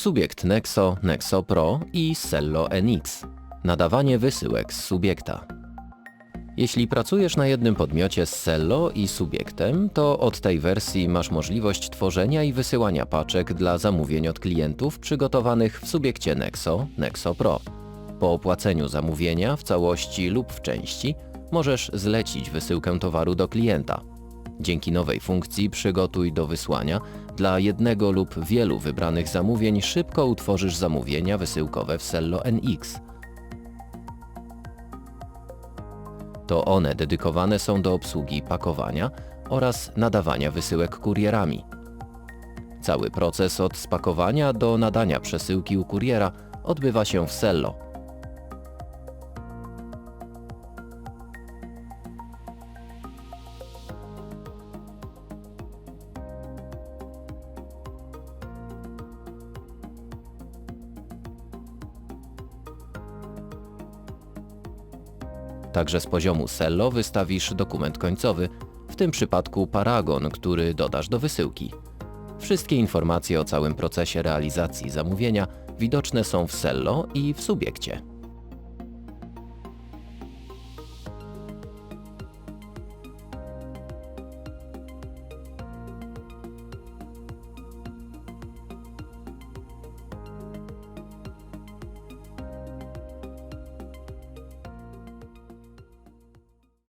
Subiekt Nexo, Nexo Pro i Cello NX. Nadawanie wysyłek z subiekta. Jeśli pracujesz na jednym podmiocie z Cello i subiektem, to od tej wersji masz możliwość tworzenia i wysyłania paczek dla zamówień od klientów przygotowanych w subiekcie Nexo, Nexo Pro. Po opłaceniu zamówienia w całości lub w części możesz zlecić wysyłkę towaru do klienta. Dzięki nowej funkcji przygotuj do wysłania dla jednego lub wielu wybranych zamówień szybko utworzysz zamówienia wysyłkowe w Cello NX. To one dedykowane są do obsługi pakowania oraz nadawania wysyłek kurierami. Cały proces od spakowania do nadania przesyłki u kuriera odbywa się w Cello. Także z poziomu Cello wystawisz dokument końcowy, w tym przypadku paragon, który dodasz do wysyłki. Wszystkie informacje o całym procesie realizacji zamówienia widoczne są w Cello i w subiekcie.